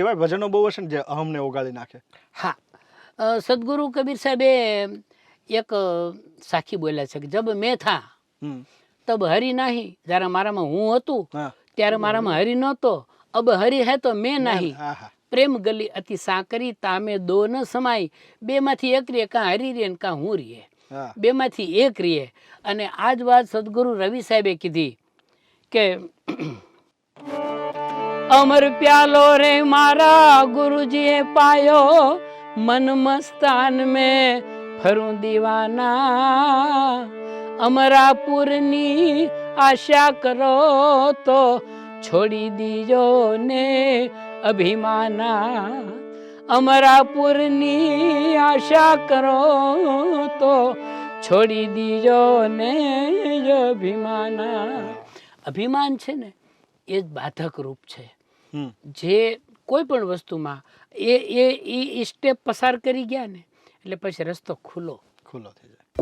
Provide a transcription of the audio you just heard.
એવા ભજનો બહુ હશે ને જે અહમને ઓગાળી નાખે. હા. સદગુરુ કબીર સાહેબે એક સાખી બોલ્યા છે કે જબ મેં થા તબ હરી નાહી. જ્યારે મારામાં હું હતું ત્યારે મારામાં હરી નહોતો. અબ હરી હે તો મેં નાહી. પ્રેમ ગલી અતિ સાકરી તામે દો ન સમાય. બેમાંથી એક રે કાં હરી રે ને કાં હું રીએ. બે બેમાંથી એક રીએ. અને આ જ વાત સદગુરુ રવિ સાહેબે કીધી કે અમર પ્યાલો રે મારા ગુરુજીએ પાયો, મન મસ્તાન મેં ફરું દીવાના. અમરાપુરની આશા કરો તો છોડી દીજો ને અભિમાના. અમરાપુરની આશા કરો તો છોડી દીજો ને અભિમાના. અભિમાન છે ને, એ જ બાધક રૂપ છે. જે કોઈ પણ વસ્તુમાં એ એ એ સ્ટેપ પસાર કરી ગયા ને, એટલે પછી રસ્તો ખુલ્લો. ખુલ્લો થઈ જાય.